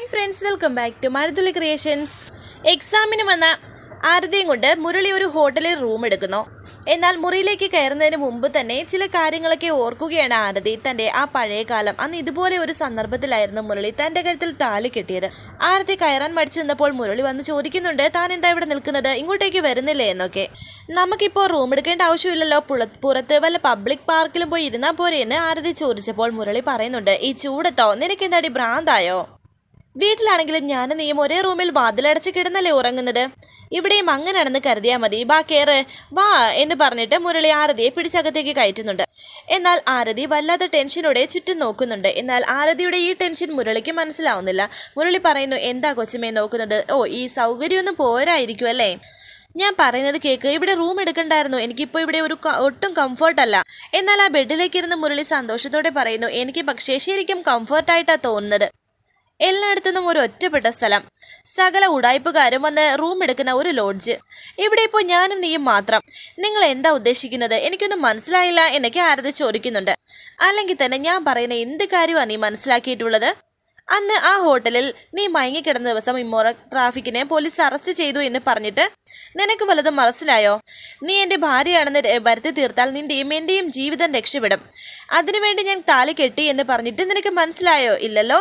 Hi friends welcome back to Maruthulli creations എക്സാമിന് വന്ന ആരതിയും കൊണ്ട് മുരളി ഒരു ഹോട്ടലിൽ റൂം എടുക്കുന്നു. എന്നാൽ മുറിയിലേക്ക് കയറുന്നതിന് മുമ്പ് തന്നെ ചില കാര്യങ്ങളൊക്കെ ഓർക്കുകയാണ് ആരതി. തന്റെ ആ പഴയ കാലം അന്ന് ഇതുപോലെ ഒരു സന്ദർഭത്തിലായിരുന്നു മുരളി തന്റെ കഴുത്തിൽ താലി കെട്ടിയത്. ആരതി കയറാൻ മടിച്ചു നിന്നപ്പോൾ മുരളി വന്ന് ചോദിക്കുന്നുണ്ട് താൻ എന്താ ഇവിടെ നിൽക്കുന്നത്? ഇങ്ങോട്ടേക്ക് വരുന്നില്ലേ? എന്നൊക്കെ. നമുക്കിപ്പോൾ റൂം എടുക്കേണ്ട ആവശ്യമില്ലല്ലോ. പുറത്ത് വല്ല പബ്ലിക് പാർക്കിലും പോയി ഇരുന്നാൽ പോരെ എന്ന് ആരതി ചോദിച്ചപ്പോൾ മുരളി പറയുന്നുണ്ട് ഈ ചൂടത്തോ? നിനക്ക് എന്താടി ഭ്രാന്തായോ? വീട്ടിലാണെങ്കിലും ഞാനും നീയും ഒരേ റൂമിൽ വാതിലടച്ച് കിടന്നല്ലേ ഉറങ്ങുന്നത്. ഇവിടെയും അങ്ങനെയാണെന്ന് കരുതിയാൽ മതി. ബാ കേറ്. വാ എന്ന് പറഞ്ഞിട്ട് മുരളി ആരതിയെ പിടിച്ചകത്തേക്ക് കയറ്റുന്നുണ്ട്. എന്നാൽ ആരതി വല്ലാത്ത ടെൻഷനോടെ ചുറ്റും നോക്കുന്നുണ്ട്. എന്നാൽ ആരതിയുടെ ഈ ടെൻഷൻ മുരളിക്ക് മനസ്സിലാവുന്നില്ല. മുരളി പറയുന്നു എന്താ കൊച്ചുമേ നോക്കുന്നത്? ഓ ഈ സൗകര്യമൊന്നും പോരായിരിക്കും അല്ലേ ഞാൻ പറയുന്നത് കേക്ക് ഇവിടെ റൂം എടുക്കണ്ടായിരുന്നു. എനിക്കിപ്പോൾ ഇവിടെ ഒരു ഒട്ടും കംഫർട്ട് അല്ല എന്നാൽ ആ ബെഡിലേക്ക് ഇരുന്ന് മുരളി സന്തോഷത്തോടെ പറയുന്നു എനിക്ക് പക്ഷേ ശരിക്കും കംഫർട്ടായിട്ടാണ് തോന്നുന്നത്. എല്ലായിടത്തുനിന്നും ഒരു ഒറ്റപ്പെട്ട സ്ഥലം. സകല ഉടായ്പുകാരും വന്ന് റൂം എടുക്കുന്ന ഒരു ലോഡ്ജ്. ഇവിടെ ഇപ്പോൾ ഞാനും നീയും മാത്രം. നിങ്ങൾ എന്താ ഉദ്ദേശിക്കുന്നത്? എനിക്കൊന്നും മനസ്സിലായില്ല എന്നൊക്കെ ആരതി ചോദിക്കുന്നുണ്ട്. അല്ലെങ്കിൽ തന്നെ ഞാൻ പറയുന്ന എന്ത് കാര്യമാണ് നീ മനസ്സിലാക്കിയിട്ടുള്ളത്? അന്ന് ആ ഹോട്ടലിൽ നീ മയങ്ങിക്കിടന്ന ദിവസം ഇമ്മോറ ട്രാഫിക്കിനെ പോലീസ് അറസ്റ്റ് ചെയ്തു എന്ന് പറഞ്ഞിട്ട് നിനക്ക് വല്ലതും മനസ്സിലായോ? നീ എന്റെ ഭാര്യയാണെന്ന് വരുത്തി തീർത്താൽ നിന്റെയും എന്റെയും ജീവിതം രക്ഷപ്പെടും. അതിനുവേണ്ടി ഞാൻ താലി കെട്ടി എന്ന് പറഞ്ഞിട്ട് നിനക്ക് മനസ്സിലായോ? ഇല്ലല്ലോ?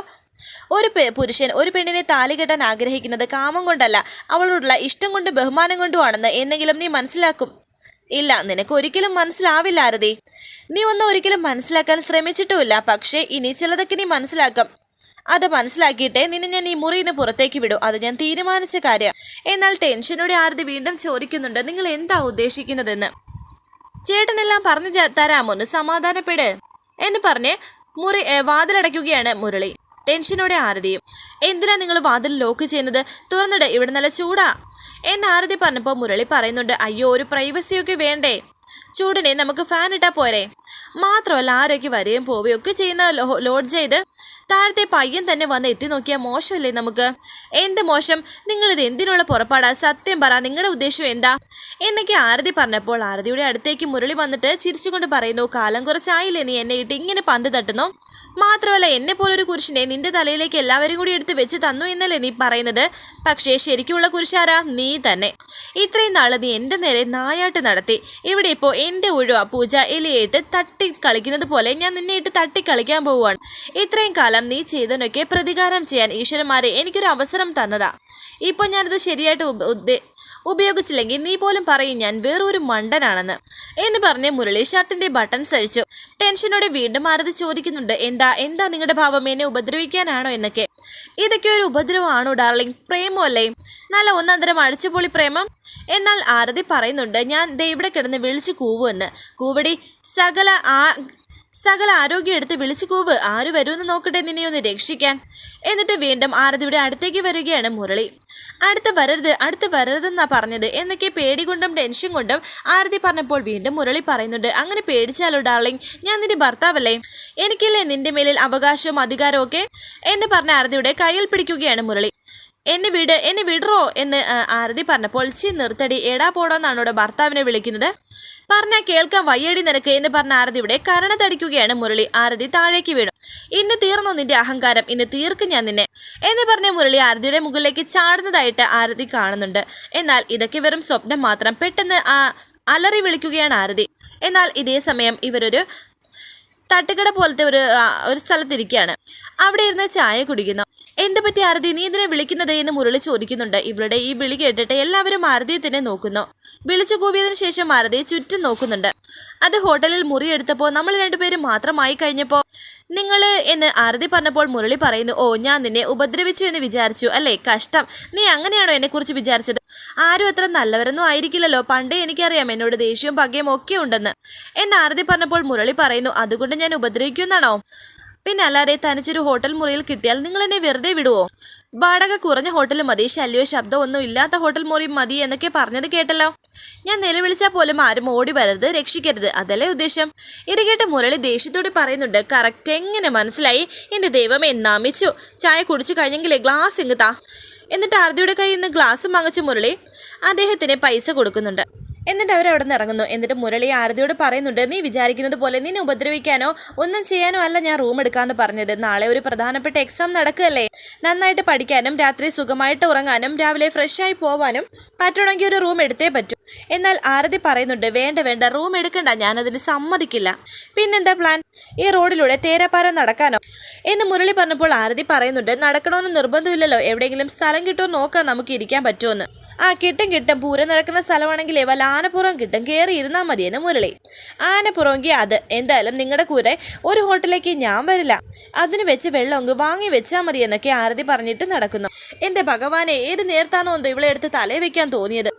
ഒരു പുരുഷൻ ഒരു പെണ്ണിനെ താലി കെട്ടാൻ ആഗ്രഹിക്കുന്നത് കാമം കൊണ്ടല്ല. അവളോടുള്ള ഇഷ്ടം കൊണ്ട് ബഹുമാനം കൊണ്ടുമാണെന്ന് എന്നെങ്കിലും നീ മനസ്സിലാക്കും. ഇല്ല നിനക്ക് ഒരിക്കലും മനസ്സിലാവില്ല ആരതി. നീ ഒന്നും ഒരിക്കലും മനസ്സിലാക്കാൻ ശ്രമിച്ചിട്ടുമില്ല. പക്ഷേ ഇനി ചിലതൊക്കെ നീ മനസ്സിലാക്കും. അത് മനസ്സിലാക്കിയിട്ടേ നിന്നെ ഞാൻ ഈ മുറിയിന് പുറത്തേക്ക് വിടും. അത് ഞാൻ തീരുമാനിച്ച കാര്യം. എന്നാൽ ടെൻഷനോടെ ആരതി വീണ്ടും ചോദിക്കുന്നുണ്ട് നിങ്ങൾ എന്താ ഉദ്ദേശിക്കുന്നതെന്ന്? ചേട്ടനെല്ലാം പറഞ്ഞു തരാമോന്ന് സമാധാനപ്പെട് എന്ന് പറഞ്ഞ് മുറി വാതിലടയ്ക്കുകയാണ് മുരളി. ടെൻഷനോടെ ആരതിയും എന്തിനാ നിങ്ങൾ വാതിൽ ലോക്ക് ചെയ്യുന്നത്? തുറന്നിട് ഇവിടെ നല്ല ചൂടാ. എന്ന് ആരതി പറഞ്ഞപ്പോൾ മുരളി പറയുന്നുണ്ട് അയ്യോ ഒരു പ്രൈവസിയൊക്കെ വേണ്ടേ? ചൂടിനെ നമുക്ക് ഫാൻ ഇട്ടാ പോരെ? മാത്രമല്ല ആരൊക്കെ വരികയും പോവുകയും ഒക്കെ ചെയ്യുന്ന ലോഡ് ചെയ്ത് താഴത്തെ പയ്യൻ തന്നെ വന്ന് എത്തി നോക്കിയാൽ മോശമല്ലേ നമുക്ക്? എന്ത് മോശം? നിങ്ങളിത് എന്തിനുള്ള പുറപ്പാടാ? സത്യം പറ നിങ്ങളുടെ ഉദ്ദേശം എന്താ? എന്നൊക്കെ ആരതി പറഞ്ഞപ്പോൾ ആരതിയുടെ അടുത്തേക്ക് മുരളി വന്നിട്ട് ചിരിച്ചുകൊണ്ട് പറയുന്നു കാലം കുറച്ചായില്ലേ നീ എന്നെ ഇട്ട് ഇങ്ങനെ പന്ത് തട്ടുന്നു? മാത്രമല്ല എന്നെ പോലൊരു കുരിശിനെ നിന്റെ തലയിലേക്ക് എല്ലാവരും കൂടി എടുത്ത് വെച്ച് തന്നു എന്നല്ലേ നീ പറയുന്നത്? പക്ഷേ ശരിക്കുമുള്ള കുരിശാരാ നീ തന്നെ. ഇത്രയും നാൾ നീ എന്റെ നേരെ നായാട്ട് നടത്തി. ഇവിടെ ഇപ്പോൾ എന്റെ ഒഴിവ പൂജ എലിയേറ്റ് തട്ടി കളിക്കുന്നത് പോലെ ഞാൻ നിന്നെ ഇട്ട് തട്ടി കളിക്കാൻ പോവുകയാണ്. ഇത്രയും കാലം നീ ചെയ്തതിനൊക്കെ പ്രതികാരം ചെയ്യാൻ ഈശ്വരന്മാരെ എനിക്കൊരു അവസരം തന്നതാ. ഇപ്പോൾ ഞാനത് ശരിയായിട്ട് ഉപയോഗിച്ചില്ലെങ്കിൽ നീ പോലും പറയും ഞാൻ വേറൊരു മണ്ടനാണെന്ന്. എന്ന് പറഞ്ഞ് മുരളി ഷർട്ടിന്റെ ബട്ടൺ സഴിച്ചു ടെൻഷനോടെ വീണ്ടും ആരതി ചോദിക്കുന്നുണ്ട് എന്താ എന്താ നിങ്ങളുടെ ഭാവം എന്നെ ഉപദ്രവിക്കാനാണോ എന്നൊക്കെ? ഇതൊക്കെ ഒരു ഉപദ്രവമാണോ ഡാർലിംഗ് പ്രേമമല്ലേ നല്ല ഒന്നന്തരം അടിച്ചുപൊളി പ്രേമം. എന്നാൽ ആരതി പറയുന്നുണ്ട് ഞാൻ ദേ ഇവിടെ കിടന്ന് വിളിച്ചു കൂവുമെന്ന്. കൂവടി സകല ആ സകല ആരോഗ്യം എടുത്ത് വിളിച്ചു കൂവ്. ആര് വരുമെന്ന് നോക്കട്ടെ നിന്നെ ഒന്ന് രക്ഷിക്കാൻ. എന്നിട്ട് വീണ്ടും ആരതിയുടെ അടുത്തേക്ക് വരികയാണ് മുരളി. അടുത്ത് വരരുത് അടുത്ത് വരരുതെന്നാ പറഞ്ഞത് എന്നൊക്കെ പേടി കൊണ്ടും ടെൻഷൻ കൊണ്ടും ആരതി പറഞ്ഞപ്പോൾ വീണ്ടും മുരളി പറയുന്നുണ്ട് അങ്ങനെ പേടിച്ചാലോ ഡാർലിംഗ്? ഞാൻ നിന്റെ ഭർത്താവല്ലേ? എനിക്കല്ലേ നിന്റെ മേലിൽ അവകാശവും അധികാരവും ഒക്കെ? എന്ന് പറഞ്ഞ ആരതിയുടെ കയ്യിൽ പിടിക്കുകയാണ് മുരളി. എന്നെ വിട് എന്നെ വിടറോ എന്ന് ആരതി പറഞ്ഞപ്പോൾ ചി നിർത്തടി. എടാ പോടോന്നാണോടെ ഭർത്താവിനെ വിളിക്കുന്നത്. പറഞ്ഞാൽ കേൾക്കാൻ വയ്യടി നിനക്ക് എന്ന് പറഞ്ഞ ആരതിയുടെ കരണത്തടിക്കുകയാണ് മുരളി. ആരതി താഴേക്ക് വീണു. ഇന്ന് തീർന്നു നിന്റെ അഹങ്കാരം? ഇന്ന് തീർക്കും ഞാൻ നിന്നെ എന്ന് പറഞ്ഞ മുരളി ആരതിയുടെ മുകളിലേക്ക് ചാടുന്നതായിട്ട് ആരതി കാണുന്നുണ്ട്. എന്നാൽ ഇതൊക്കെ വെറും സ്വപ്നം മാത്രം. പെട്ടെന്ന് ആ അലറി വിളിക്കുകയാണ് ആരതി. എന്നാൽ ഇതേ സമയം ഇവരൊരു തട്ടുകട പോലത്തെ ഒരു ഒരു സ്ഥലത്തിരിക്കുകയാണ്. അവിടെ ഇരുന്ന് ചായ കുടിക്കുന്നു. എന്ത് പറ്റി ആരതി? നീ ഇതിനെ വിളിക്കുന്നത് എന്ന് മുരളി ചോദിക്കുന്നുണ്ട്. ഇവരുടെ ഈ വിളി കേട്ടിട്ട് എല്ലാവരും ആരതിയെ തന്നെ നോക്കുന്നു. വിളിച്ചു കൂവിയതിനു ശേഷം ആരതിയെ ചുറ്റും നോക്കുന്നുണ്ട്. അത് ഹോട്ടലിൽ മുറി എടുത്തപ്പോൾ നമ്മൾ രണ്ടുപേരും മാത്രമായി കഴിഞ്ഞപ്പോൾ നിങ്ങൾ എന്ന് ആരതി പറഞ്ഞപ്പോൾ മുരളി പറയുന്നു ഓ ഞാൻ നിന്നെ ഉപദ്രവിച്ചു എന്ന് വിചാരിച്ചു. അല്ലേ? കഷ്ടം. നീ അങ്ങനെയാണോ എന്നെക്കുറിച്ച് വിചാരിച്ചത്? ആരും അത്ര നല്ലവരൊന്നും ആയിരിക്കില്ലല്ലോ. പണ്ടേ എനിക്കറിയാം എന്നോട് ദേഷ്യവും പകയും ഒക്കെ ഉണ്ടെന്ന്. എന്ന് ആരതി പറഞ്ഞപ്പോൾ മുരളി പറയുന്നു അതുകൊണ്ട് ഞാൻ ഉപദ്രവിക്കുമെന്നാണോ? പിന്നെ അല്ലാതെ തനിച്ചൊരു ഹോട്ടൽ മുറിയിൽ കിട്ടിയാൽ നിങ്ങൾ എന്നെ വെറുതെ വിടുവോ? വാടക കുറഞ്ഞ ഹോട്ടൽ മതി ശല്യോ ശബ്ദമോ ഒന്നും ഇല്ലാത്ത ഹോട്ടൽ മുറി മതി എന്നൊക്കെ പറഞ്ഞത് കേട്ടല്ലോ. ഞാൻ നിലവിളിച്ചാൽ പോലും ആരും ഓടി വരരുത് രക്ഷിക്കരുത് അതല്ലേ ഉദ്ദേശം? ഇത് കേട്ട് മുരളി ദേഷ്യത്തോടെ പറയുന്നുണ്ട് കറക്റ്റ് എങ്ങനെ മനസ്സിലായി? എന്റെ ദൈവമേ നമിച്ചു. ചായ കുടിച്ചു കഴിഞ്ഞെങ്കിലേ ഗ്ലാസ് ഇങ്ങ് താ. എന്നിട്ട് ആരതിയുടെ കയ്യിൽ നിന്ന് ഗ്ലാസ് വാങ്ങിച്ച മുരളി അദ്ദേഹത്തിന് പൈസ കൊടുക്കുന്നുണ്ട്. എന്നിട്ട് അവർ അവിടെ നിന്ന് ഇറങ്ങുന്നു. എന്നിട്ട് മുരളി ആരതിയോട് പറയുന്നുണ്ട് നീ വിചാരിക്കുന്നത് പോലെ നിന്നെ ഉപദ്രവിക്കാനോ ഒന്നും ചെയ്യാനോ അല്ല ഞാൻ റൂം എടുക്കാമെന്ന് പറഞ്ഞത്. നാളെ ഒരു പ്രധാനപ്പെട്ട എക്സാം നടക്കുകയല്ലേ. നന്നായിട്ട് പഠിക്കാനും രാത്രി സുഖമായിട്ട് ഉറങ്ങാനും രാവിലെ ഫ്രഷായി പോവാനും പറ്റണമെങ്കിൽ ഒരു റൂം എടുത്തേ പറ്റൂ. എന്നാൽ ആരതി പറയുന്നുണ്ട് വേണ്ട വേണ്ട റൂം എടുക്കണ്ട. ഞാനതിന് സമ്മതിക്കില്ല. പിന്നെന്താ പ്ലാൻ ഈ റോഡിലൂടെ തേരാപ്പാരം നടക്കാനോ? എന്ന് മുരളി പറഞ്ഞപ്പോൾ ആരതി പറയുന്നുണ്ട് നടക്കണമെന്ന് നിർബന്ധമില്ലല്ലോ. എവിടെയെങ്കിലും സ്ഥലം കിട്ടുമോ നോക്കാം. നമുക്ക് ഇരിക്കാൻ പറ്റുമെന്ന്. ആ കിട്ടും കിട്ടും. പൂരം നടക്കുന്ന സ്ഥലമാണെങ്കിലേ വല്ല ആനപ്പുറം കിട്ടും. കയറി ഇരുന്നാൽ മതിയെന്ന് മുരളി. ആനപ്പുറമെങ്കിൽ അത്. എന്തായാലും നിങ്ങളുടെ കൂടെ ഒരു ഹോട്ടലിലേക്ക് ഞാൻ വരില്ല. അതിന് വെച്ച് വെള്ളമെങ്കിൽ വാങ്ങി വെച്ചാൽ മതി എന്നൊക്കെ ആരതി പറഞ്ഞിട്ട് നടക്കുന്നു. എന്റെ ഭഗവാനെ ഏത് നേരത്താണോ എന്തോ ഇവളെ എടുത്ത് തലേ വെക്കാൻ തോന്നിയത്.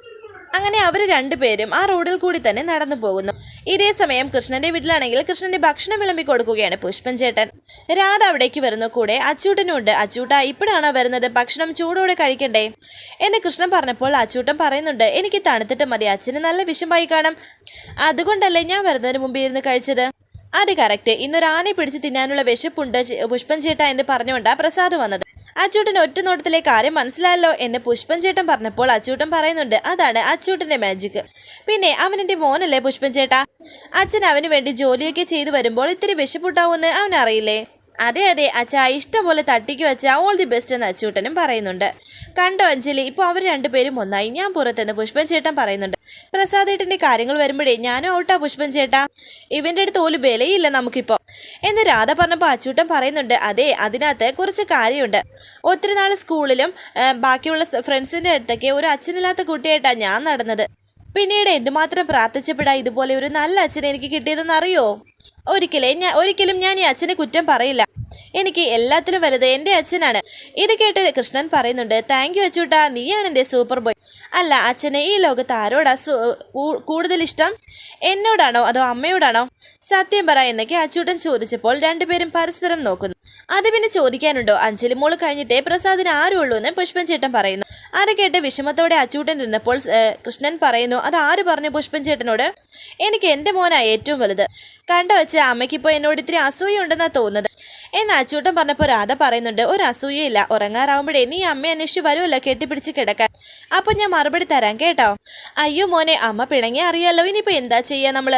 അങ്ങനെ അവർ രണ്ടുപേരും ആ റോഡിൽ കൂടി തന്നെ നടന്നു പോകുന്നു. ഇതേ സമയം കൃഷ്ണന്റെ വീട്ടിലാണെങ്കിൽ കൃഷ്ണന്റെ ഭക്ഷണം വിളമ്പി കൊടുക്കുകയാണ് പുഷ്പൻ ചേട്ടൻ. രാധ അവിടേക്ക് വരുന്നു. കൂടെ അച്ചൂട്ടനുണ്ട്. അച്ചൂട്ട ഇപ്പോഴാണോ വരുന്നത്? ഭക്ഷണം ചൂടോടെ കഴിക്കണ്ടേ? എന്ന് കൃഷ്ണൻ പറഞ്ഞപ്പോൾ അച്ചൂട്ടൻ പറയുന്നുണ്ട് എനിക്ക് തണുത്തിട്ട് മതി. അച്ഛന് നല്ല വിഷമായി കാണും. അതുകൊണ്ടല്ലേ ഞാൻ വരുന്നതിന് മുമ്പ് ഇരുന്ന് കഴിച്ചത്? അത് കറക്റ്റ് ഇന്നൊരു ആനയെ പിടിച്ച് തിന്നാനുള്ള വിശപ്പുണ്ട് പുഷ്പൻ ചേട്ട എന്ന് പറഞ്ഞുകൊണ്ടാണ് പ്രസാദ് വന്നത്. അച്ചൂട്ടൻ ഒറ്റ നോട്ടത്തിലെ കാര്യം മനസ്സിലായല്ലോ എന്ന് പുഷ്പൻ ചേട്ടൻ പറഞ്ഞപ്പോൾ അച്ചൂട്ടൻ പറയുന്നുണ്ട് അതാണ് അച്ചൂട്ടന്റെ മാജിക് പിന്നെ അവനെന്റെ മോനല്ലേ പുഷ്പൻ ചേട്ടാ? അച്ഛൻ അവന് വേണ്ടി ജോലിയൊക്കെ ചെയ്തു വരുമ്പോൾ ഇത്തിരി വിശപ്പുണ്ടാവുമെന്ന് അവൻ അറിയില്ലേ അതെ അതെ അച്ഛാ ഇഷ്ടം പോലെ തട്ടിക്ക് വെച്ച ഓൾ ദി ബെസ്റ്റ് എന്ന് അച്ചൂട്ടനും പറയുന്നുണ്ട്. കണ്ടോ അഞ്ജലി ഇപ്പോൾ അവർ രണ്ടുപേരും ഒന്നായി. ഞാൻ പുറത്തെന്ന് പുഷ്പൻ ചേട്ടൻ പറയുന്നുണ്ട് പ്രസാദേട്ടന്റെ കാര്യങ്ങൾ വരുമ്പോഴേ ഞാനും ഔട്ടാ പുഷ്പൻ ചേട്ടാ. ഇവന്റെ അടുത്ത് ഒരു വിലയില്ല നമുക്കിപ്പോൾ എന്ന് രാധ പറഞ്ഞപ്പോൾ അച്ചൂട്ടൻ പറയുന്നുണ്ട് അതെ അതിനകത്ത് കുറച്ച് കാര്യമുണ്ട്. ഒത്തിരി നാൾ സ്കൂളിലും ബാക്കിയുള്ള ഫ്രണ്ട്സിന്റെ അടുത്തൊക്കെ ഒരു അച്ഛനില്ലാത്ത കുട്ടിയായിട്ടാണ് ഞാൻ നടന്നത്. പിന്നീട് എന്തുമാത്രം പ്രാർത്ഥിച്ചപ്പെടാ ഇതുപോലെ ഒരു നല്ല അച്ഛനെ എനിക്ക് കിട്ടിയതെന്ന് അറിയോ ഒരിക്കലേ ഞാൻ ഒരിക്കലും ഞാൻ ഈ അച്ഛനെ കുറ്റം പറയില്ല. എനിക്ക് എല്ലാത്തിലും വലുത് എന്റെ അച്ഛനാണ്. ഇത് കേട്ട് കൃഷ്ണൻ പറയുന്നുണ്ട് താങ്ക് യു അച്ചൂട്ടാ നീയാണ് എന്റെ സൂപ്പർ ബോയ്. അല്ല അച്ഛനെ ഈ ലോകത്ത് ആരോടാ കൂടുതൽ ഇഷ്ടം എന്നോടാണോ അതോ അമ്മയോടാണോ? സത്യം പറ എന്നൊക്കെ അച്ചൂട്ടൻ ചോദിച്ചപ്പോൾ രണ്ടുപേരും പരസ്പരം നോക്കുന്നു. അത് പിന്നെ ചോദിക്കാനുണ്ടോ? അഞ്ജലി മോൾ കഴിഞ്ഞിട്ടേ പ്രസാദിന് ആരുള്ളൂ എന്ന് പുഷ്പൻ ചേട്ടൻ പറയുന്നു. അത് കേട്ട് വിഷമത്തോടെ അച്ചൂട്ടൻ ഇരുന്നപ്പോൾ കൃഷ്ണൻ പറയുന്നു അത് ആര് പറഞ്ഞു പുഷ്പൻ ചേട്ടനോട്? എനിക്ക് എന്റെ മോനാ ഏറ്റവും വലുത്. കണ്ട വെച്ച് അമ്മയ്ക്കിപ്പോൾ എന്നോട് ഇത്തിരി അസൂയുണ്ടെന്നാ തോന്നുന്നത്. എന്ന് അച്ചൂട്ടൻ പറഞ്ഞപ്പോൾ രാധ പറയുന്നുണ്ട് ഒരു അസൂയയില്ല. ഉറങ്ങാറാവുമ്പോഴേ നീ അമ്മ അന്വേഷിച്ച് വരുമല്ലോ കെട്ടിപ്പിടിച്ച് കിടക്കാൻ. അപ്പോൾ ഞാൻ മറുപടി തരാം കേട്ടോ. അയ്യോ മോനെ അമ്മ പിണങ്ങി അറിയാലോ. ഇനിയിപ്പോൾ എന്താ ചെയ്യുക നമ്മൾ?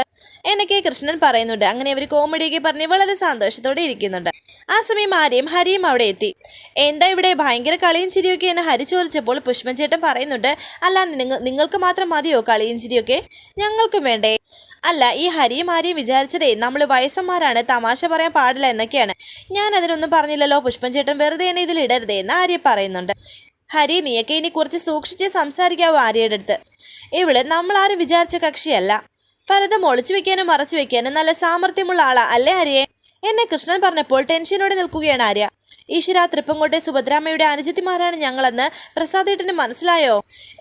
എന്നൊക്കെ കൃഷ്ണൻ പറയുന്നുണ്ട്. അങ്ങനെ അവർ കോമഡിയൊക്കെ പറഞ്ഞ് വളരെ സന്തോഷത്തോടെ ഇരിക്കുന്നുണ്ട്. ആ സമയം ആര്യയും ഹരിയും അവിടെ എത്തി. എന്താ ഇവിടെ ഭയങ്കര കളിയും ചിരിയൊക്കെ എന്ന് ഹരി ചോദിച്ചപ്പോൾ പുഷ്പൻ ചേട്ടൻ പറയുന്നുണ്ട് അല്ല നിങ്ങൾ നിങ്ങൾക്ക് മാത്രം മതിയോ കളിയും ചിരിയൊക്കെ? ഞങ്ങൾക്കും വേണ്ടേ? അല്ല ഈ ഹരിയും ആര്യയും വിചാരിച്ചതേ നമ്മൾ വയസ്സന്മാരാണ് തമാശ പറയാൻ പാടില്ല എന്നൊക്കെയാണ്. ഞാൻ അതിനൊന്നും പറഞ്ഞില്ലല്ലോ പുഷ്പൻ ചേട്ടൻ വെറുതെ എന്നെ ഇതിൽ ഇടരുതേ എന്ന് ആര്യ പറയുന്നുണ്ട്. ഹരി നീയൊക്കെ ഇനി കുറച്ച് സൂക്ഷിച്ച് സംസാരിക്കാവോ ആര്യയുടെ അടുത്ത്? ഇവൾ നമ്മളാരും വിചാരിച്ച കക്ഷിയല്ല. പലതും ഒളിച്ചു വെക്കാനും മറച്ചു വെക്കാനും നല്ല സാമർഥ്യമുള്ള ആളാ അല്ലേ ഹരിയെ? എന്നെ കൃഷ്ണൻ പറഞ്ഞപ്പോൾ ടെൻഷനോടെ നിൽക്കുകയാണ് ആര്യ. ഈശ്വര തൃപ്പങ്കോട്ടെ സുഭദ്രാമ്മയുടെ അനുജത്തിമാരാണ് ഞങ്ങളെന്ന് പ്രസാദേട്ടന് മനസ്സിലായോ?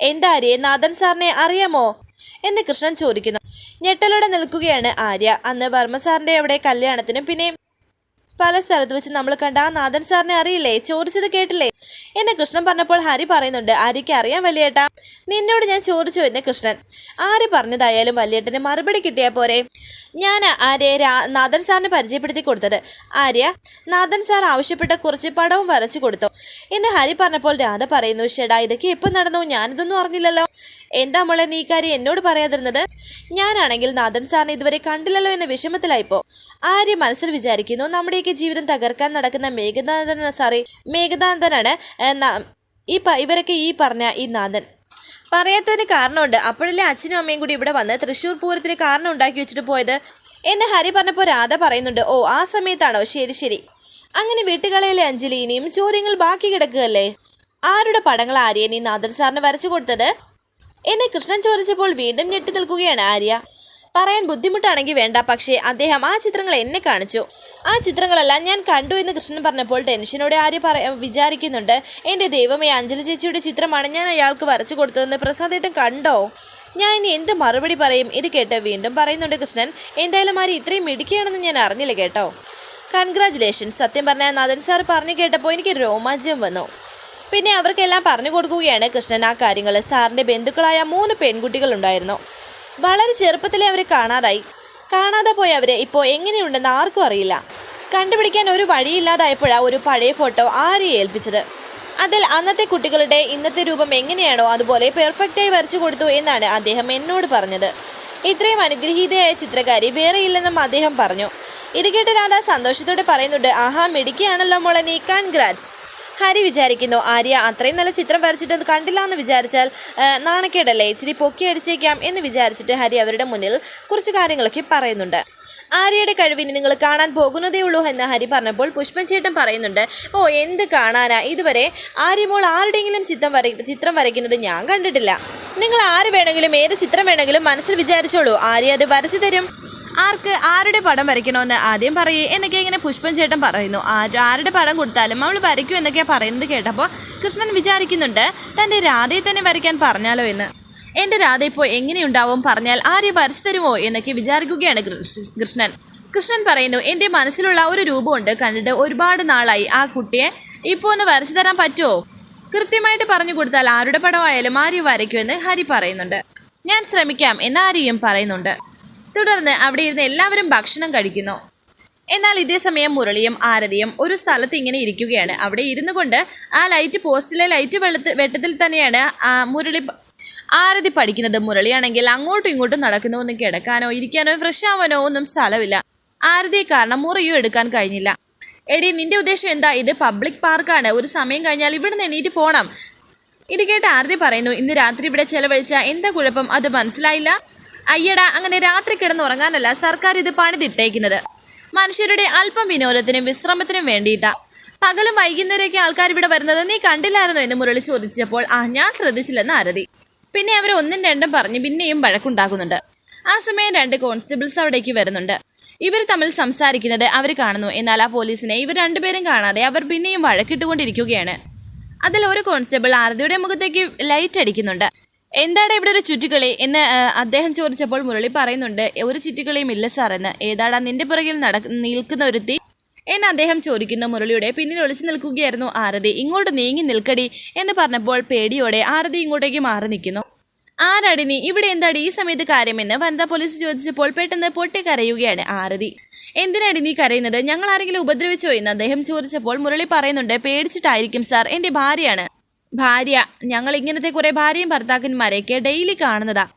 എന്താ ആര്യെ നാഥൻ സാറിനെ അറിയാമോ? എന്ന് കൃഷ്ണൻ ചോദിക്കുന്നു. ഞെട്ടലോടെ നിൽക്കുകയാണ് ആര്യ. അന്ന് വർമ്മ സാറിന്റെ അവിടെ കല്യാണത്തിനും പിന്നെ പല സ്ഥലത്ത് വെച്ച് നമ്മൾ കണ്ട ആ നാഥൻ സാറിനെ അറിയില്ലേ? ചോദിച്ചത് കേട്ടില്ലേ? എന്നെ കൃഷ്ണൻ പറഞ്ഞപ്പോൾ ഹരി പറയുന്നുണ്ട് ഹരിക്ക് അറിയാൻ വലിയേട്ടാ. നിന്നോട് ഞാൻ ചോദിച്ചു എന്ന് കൃഷ്ണൻ. ആര് പറഞ്ഞതായാലും വലിയേട്ടന് മറുപടി കിട്ടിയാൽ പോരെ. ഞാൻ ആര്യ നാഥൻ സാറിന് പരിചയപ്പെടുത്തി കൊടുത്തത്. ആര്യ? നാഥൻ സാർ ആവശ്യപ്പെട്ട കുറച്ച് പടവും വരച്ചു കൊടുത്തു. എന്ന് ഹരി പറഞ്ഞപ്പോൾ രാധ പറയുന്നു ഷെടാ ഇതൊക്കെ എപ്പോൾ നടന്നു? ഞാനിതൊന്നും അറിഞ്ഞില്ലല്ലോ. എന്താ മോളെ നീ കാര്യം എന്നോട് പറയാതിരുന്നത്? ഞാനാണെങ്കിൽ നാഥൻ സാറിനെ ഇതുവരെ കണ്ടില്ലല്ലോ എന്ന വിഷമത്തിലായിപ്പോ. ആര്യ മനസ്സിൽ വിചാരിക്കുന്നു നമ്മുടെയൊക്കെ ജീവിതം തകർക്കാൻ നടക്കുന്ന മേഘനാഥൻ സാറി. മേഘനാഥനാണ് ഈ ഇവരൊക്കെ ഈ പറഞ്ഞ ഈ നാഥൻ. പറയാത്തതിന് കാരണമുണ്ട്. അപ്പോഴല്ലേ അച്ഛനും അമ്മയും കൂടി ഇവിടെ വന്ന് തൃശ്ശൂർ പൂരത്തിന് കാരണം ഉണ്ടാക്കി വെച്ചിട്ട് പോയത്? എന്ന് ഹരി പറഞ്ഞപ്പോൾ രാധ പറയുന്നുണ്ട് ഓ ആ സമയത്താണോ? ശരി ശരി. അങ്ങനെ വീട്ടുകളയിലെ അഞ്ജലി ഇനിയും ചോദ്യങ്ങൾ ബാക്കി കിടക്കുകയല്ലേ? ആരുടെ പടങ്ങൾ ആര്യ നീ നാദർ സാറിന് വരച്ചു കൊടുത്തത്? എന്നെ കൃഷ്ണൻ ചോദിച്ചപ്പോൾ വീണ്ടും ഞെട്ടി നിൽക്കുകയാണ് ആര്യ. പറയാൻ ബുദ്ധിമുട്ടാണെങ്കിൽ വേണ്ട പക്ഷേ അദ്ദേഹം ആ ചിത്രങ്ങൾ എന്നെ കാണിച്ചു. ആ ചിത്രങ്ങളെല്ലാം ഞാൻ കണ്ടു എന്ന് കൃഷ്ണൻ പറഞ്ഞപ്പോൾ ടെൻഷനോടെ ആര്യ പറ വിചാരിക്കുന്നുണ്ട് എന്റെ ദൈവമേ അഞ്ജലി ചേച്ചിയുടെ ചിത്രമാണ് ഞാൻ അയാൾക്ക് വരച്ചു കൊടുത്തതെന്ന് പ്രസാദേട്ടൻ കണ്ടോ? ഞാൻ ഇനി എന്ത് മറുപടി പറയും? ഇത് കേട്ട് വീണ്ടും പറയുന്നുണ്ട് കൃഷ്ണൻ എന്തായാലും ആര് ഇത്രയും മിടിക്കുകയാണെന്ന് ഞാൻ അറിഞ്ഞില്ല കേട്ടോ. കൺഗ്രാജുലേഷൻസ് സത്യം പറഞ്ഞാൽ നാഥൻ സാർ പറഞ്ഞു കേട്ടപ്പോൾ എനിക്ക് രോമാഞ്ചം വന്നു. പിന്നെ അവർക്കെല്ലാം പറഞ്ഞു കൊടുക്കുകയാണ് കൃഷ്ണൻ. ആ കാര്യങ്ങൾ സാറിന്റെ ബന്ധുക്കളായ മൂന്ന് പെൺകുട്ടികളുണ്ടായിരുന്നു. വളരെ ചെറുപ്പത്തിലെ അവരെ കാണാതായി. കാണാതെ പോയ അവരെ ഇപ്പോൾ എങ്ങനെയുണ്ടെന്ന് ആർക്കും അറിയില്ല. കണ്ടുപിടിക്കാൻ ഒരു വഴിയില്ലാതായപ്പോഴാണ് ഒരു പഴയ ഫോട്ടോ ആരെ ഏൽപ്പിച്ചത്? അതിൽ അന്നത്തെ കുട്ടികളുടെ ഇന്നത്തെ രൂപം എങ്ങനെയാണോ അതുപോലെ പെർഫെക്റ്റായി വരച്ചു കൊടുത്തു എന്നാണ് അദ്ദേഹം എന്നോട് പറഞ്ഞത്. ഇത്രയും അനുഗ്രഹീതയായ ചിത്രകാരി വേറെയില്ലെന്നും അദ്ദേഹം പറഞ്ഞു. ഇത് കേട്ട് രാധ സന്തോഷത്തോടെ പറയുന്നുണ്ട് ആഹാ മിടുക്കിയാണല്ലോ മോളെ നീ. കൺഗ്രാറ്റ്സ്. ഹരി വിചാരിക്കുന്നു ആര്യ അത്രയും നല്ല ചിത്രം വരച്ചിട്ടത് കണ്ടില്ല എന്ന് വിചാരിച്ചാൽ നാണക്കേടല്ലേ? ഇച്ചിരി പൊക്കി അടിച്ചേക്കാം എന്ന് വിചാരിച്ചിട്ട് ഹരി അവരുടെ മുന്നിൽ കുറച്ച് കാര്യങ്ങളൊക്കെ പറയുന്നുണ്ട്. ആര്യയുടെ കഴിവിന് നിങ്ങൾ കാണാൻ പോകുന്നതേ ഉള്ളൂ എന്ന് ഹരി പറഞ്ഞപ്പോൾ പുഷ്പൻചേട്ടൻ പറയുന്നുണ്ട് ഓ എന്ത് കാണാനാ? ഇതുവരെ ആര്യമോൾ ആരുടെയെങ്കിലും ചിത്രം വര ചിത്രം വരയ്ക്കുന്നത് ഞാൻ കണ്ടിട്ടില്ല. നിങ്ങൾ ആര് വേണമെങ്കിലും ഏത് ചിത്രം വേണമെങ്കിലും മനസ്സിൽ വിചാരിച്ചോളൂ. ആര്യ അത് വരച്ചു തരും. ആർക്ക് ആരുടെ പടം വരയ്ക്കണമെന്ന് ആദ്യം പറയേ. എന്നൊക്കെ ഇങ്ങനെ പുഷ്പൻ ചേട്ടൻ പറയുന്നു. ആരുടെ പടം കൊടുത്താലും അവൾ വരയ്ക്കും എന്നൊക്കെയാ പറയുന്നത് കേട്ടപ്പോൾ കൃഷ്ണൻ വിചാരിക്കുന്നുണ്ട് തന്റെ രാധയെ തന്നെ വരയ്ക്കാൻ പറഞ്ഞാലോ എന്ന്. എന്റെ രാധ ഇപ്പോൾ എങ്ങനെയുണ്ടാവും പറഞ്ഞാൽ ആരെയും വരച്ചു തരുമോ? എന്നൊക്കെ വിചാരിക്കുകയാണ് കൃഷ്ണൻ. കൃഷ്ണൻ പറയുന്നു എന്റെ മനസ്സിലുള്ള ഒരു രൂപമുണ്ട്. കണ്ടിട്ട് ഒരുപാട് നാളായി. ആ കുട്ടിയെ ഇപ്പോൾ ഒന്ന് വരച്ചു തരാൻ പറ്റുമോ? കൃത്യമായിട്ട് പറഞ്ഞു കൊടുത്താൽ ആരുടെ പടമായാലും ആരെയും വരയ്ക്കുമെന്ന് ഹരി പറയുന്നുണ്ട്. ഞാൻ ശ്രമിക്കാം എന്ന് ആര്യയും പറയുന്നുണ്ട്. തുടർന്ന് അവിടെ ഇരുന്ന് എല്ലാവരും ഭക്ഷണം കഴിക്കുന്നു. എന്നാൽ ഇതേ സമയം മുരളിയും ആരതിയും ഒരു സ്ഥലത്ത് ഇങ്ങനെ ഇരിക്കുകയാണ്. അവിടെ ഇരുന്നു കൊണ്ട് ആ ലൈറ്റ് പോസ്റ്റിലെ ലൈറ്റ് വെള്ളത്തിൽ വെട്ടത്തിൽ തന്നെയാണ് മുരളി ആരതി പഠിക്കുന്നത്. മുരളിയാണെങ്കിൽ അങ്ങോട്ടും ഇങ്ങോട്ടും നടക്കുന്നു ഒന്ന് കിടക്കാനോ ഇരിക്കാനോ ഫ്രഷ് ആവാനോ ഒന്നും സ്ഥലമില്ല. ആരതിയെ കാരണം മുറിയും എടുക്കാൻ കഴിഞ്ഞില്ല. എടി നിന്റെ ഉദ്ദേശം എന്താ? ഇത് പബ്ലിക് പാർക്കാണ് ഒരു സമയം കഴിഞ്ഞാൽ ഇവിടെ നിന്ന് എണീറ്റ് പോകണം ഇത് കേട്ട് ആരതി പറയുന്നു ഇന്ന് രാത്രി ഇവിടെ ചെലവഴിച്ച എന്താ കുഴപ്പം? അത് മനസ്സിലായില്ല? അയ്യടാ അങ്ങനെ രാത്രി കിടന്ന് ഉറങ്ങാനല്ല സർക്കാർ ഇത് പണിതിട്ടേക്കുന്നത്. മനുഷ്യരുടെ അല്പം വിനോദത്തിനും വിശ്രമത്തിനും വേണ്ടിയിട്ടാ. പകലും വൈകുന്നേരമൊക്കെ ആൾക്കാർ ഇവിടെ വരുന്നത് നീ കണ്ടില്ലായിരുന്നോ എന്ന് മുരളി ചോദിച്ചപ്പോൾ ആ ഞാൻ ശ്രദ്ധിച്ചില്ലെന്ന് ആരതി. പിന്നെ അവർ ഒന്നും രണ്ടും പറഞ്ഞ് പിന്നെയും വഴക്കുണ്ടാക്കുന്നുണ്ട്. ആ സമയം രണ്ട് കോൺസ്റ്റബിൾസ് അവിടേക്ക് വരുന്നുണ്ട്. ഇവർ തമ്മിൽ സംസാരിക്കുന്നത് അവർ കാണുന്നു. എന്നാൽ ആ പോലീസിനെ ഇവർ രണ്ടുപേരും കാണാതെ അവർ പിന്നെയും വഴക്കിട്ടുകൊണ്ടിരിക്കുകയാണ്. അതിൽ ഒരു കോൺസ്റ്റബിൾ ആരതിയുടെ മുഖത്തേക്ക് ലൈറ്റ് അടിക്കുന്നുണ്ട്. എന്താണ് ഇവിടെ ഒരു ചുറ്റിക്കളി എന്ന് അദ്ദേഹം ചോദിച്ചപ്പോൾ മുരളി പറയുന്നുണ്ട് ഒരു ചുറ്റിക്കളിയും ഇല്ല സാർ എന്ന്. ഏതാടാ നിന്റെ പുറകിൽ നട നിൽക്കുന്ന ഒരുത്തി? എന്ന് അദ്ദേഹം ചോദിക്കുന്നു മുരളിയുടെ. പിന്നിൽ ഒളിച്ചു നിൽക്കുകയായിരുന്നു ആരതി. ഇങ്ങോട്ട് നീങ്ങി നിൽക്കടി എന്ന് പറഞ്ഞപ്പോൾ പേടിയോടെ ആരതി ഇങ്ങോട്ടേക്ക് മാറി നിൽക്കുന്നു. ആരാടി നീ? ഇവിടെ എന്താടി? ഈ സമയത്ത് കാര്യമെന്ന് വനിതാ പോലീസ് ചോദിച്ചപ്പോൾ പെട്ടെന്ന് പൊട്ടി കരയുകയാണ് ആരതി. എന്തിനാടി നീ കരയുന്നത്? ഞങ്ങൾ ആരെങ്കിലും ഉപദ്രവിച്ചോ? എന്ന് അദ്ദേഹം ചോദിച്ചപ്പോൾ മുരളി പറയുന്നുണ്ട് പേടിച്ചിട്ടായിരിക്കും സാർ. എന്റെ ഭാര്യയാണ്. ഭാര്യ ഞങ്ങൾ ഇങ്ങനത്തെ കുറെ ഭാര്യയും ഭർത്താക്കന്മാരെയൊക്കെ ഡെയിലി കാണുന്നതാ.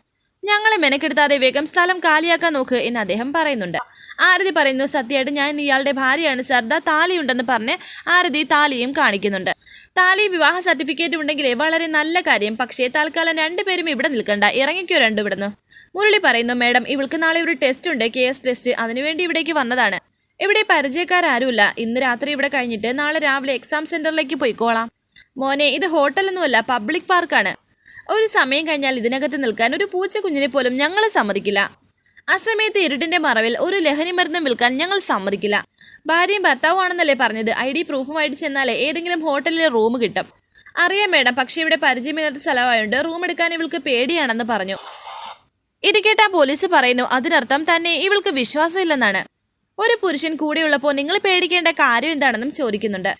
ഞങ്ങളെ മെനക്കെടുത്താതെ വേഗം സ്ഥലം കാലിയാക്കാൻ നോക്ക് എന്ന് അദ്ദേഹം പറയുന്നുണ്ട്. ആരതി പറയുന്നു സത്യമായിട്ട് ഞാൻ ഇയാളുടെ ഭാര്യയാണ്. സർദാ താലിയുണ്ടെന്ന് പറഞ്ഞ് ആരതി താലിയും കാണിക്കുന്നുണ്ട്. താലി വിവാഹ സർട്ടിഫിക്കറ്റ് ഉണ്ടെങ്കിലേ വളരെ നല്ല കാര്യം. പക്ഷേ തൽക്കാലം രണ്ടുപേരും ഇവിടെ നിൽക്കണ്ട. ഇറങ്ങിക്കോ രണ്ടു ഇവിടുന്ന്. മുരളി പറയുന്നു മേഡം ഇവൾക്ക് നാളെ ഒരു ടെസ്റ്റ് ഉണ്ട്. K S test. അതിനുവേണ്ടി ഇവിടേക്ക് വന്നതാണ്. ഇവിടെ പരിചയക്കാരാരുമില്ല. ഇന്ന് രാത്രി ഇവിടെ കഴിഞ്ഞിട്ട് നാളെ രാവിലെ എക്സാം സെന്ററിലേക്ക് പോയിക്കോളാം. മോനെ ഇത് ഹോട്ടലൊന്നുമല്ല പബ്ലിക് പാർക്കാണ്. ഒരു സമയം കഴിഞ്ഞാൽ ഇതിനകത്ത് നിൽക്കാൻ ഒരു പൂച്ച കുഞ്ഞിനെ പോലും ഞങ്ങൾ സമ്മതിക്കില്ല. ആ സമയത്ത് ഇരുട്ടിന്റെ മറവിൽ ഒരു ലഹരി മരുന്നും വിൽക്കാൻ ഞങ്ങൾ സമ്മതിക്കില്ല. ഭാര്യയും ഭർത്താവും ആണെന്നല്ലേ പറഞ്ഞത്? ഐ ഡി പ്രൂഫുമായിട്ട് ചെന്നാലേ ഏതെങ്കിലും ഹോട്ടലിൽ റൂം കിട്ടും. അറിയാം മേഡം പക്ഷേ ഇവിടെ പരിചയമില്ലാത്ത സ്ഥലമായതുകൊണ്ട് റൂം എടുക്കാൻ ഇവൾക്ക് പേടിയാണെന്ന് പറഞ്ഞു. ഇത് കേട്ടാ പോലീസ് പറയുന്നു അതിനർത്ഥം തന്നെ ഇവൾക്ക് വിശ്വാസമില്ലെന്നാണ്. ഒരു പുരുഷൻ കൂടെയുള്ളപ്പോൾ നിങ്ങൾ പേടിക്കേണ്ട കാര്യം എന്താണെന്നും ചോദിക്കുന്നുണ്ട്.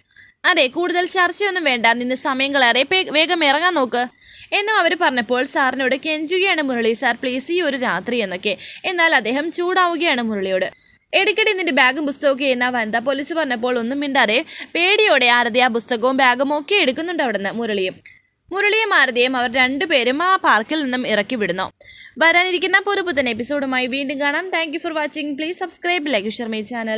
അതെ കൂടുതൽ ചർച്ചയൊന്നും വേണ്ട. നിന്ന് സമയം കളയാതെ വേഗം ഇറങ്ങാൻ നോക്ക്. എന്നും അവർ പറഞ്ഞപ്പോൾ സാറിനോട് കെഞ്ചുകയാണ് മുരളി സാർ പ്ലീസ് ഈ ഒരു രാത്രി എന്നൊക്കെ. എന്നാൽ അദ്ദേഹം ചൂടാവുകയാണ് മുരളിയോട്. ഇടയ്ക്കിടെ നിന്റെ ബാഗും പുസ്തകമൊക്കെ എന്നാ വനിതാ പോലീസ് പറഞ്ഞപ്പോൾ ഒന്നും മിണ്ടാതെ പേടിയോടെ ആരതി ആ പുസ്തകവും ബാഗും ഒക്കെ എടുക്കുന്നുണ്ട് അവിടുന്ന് മുരളിയും. മുരളിയും ആരതിയും അവർ രണ്ടുപേരും ആ പാർക്കിൽ നിന്നും ഇറക്കി വിടുന്നു. വരാനിരിക്കുന്ന പുതുപുത്തൻ എപ്പിസോഡുമായി വീണ്ടും കാണാം. Thank for watching please subscribe like Sharmi channel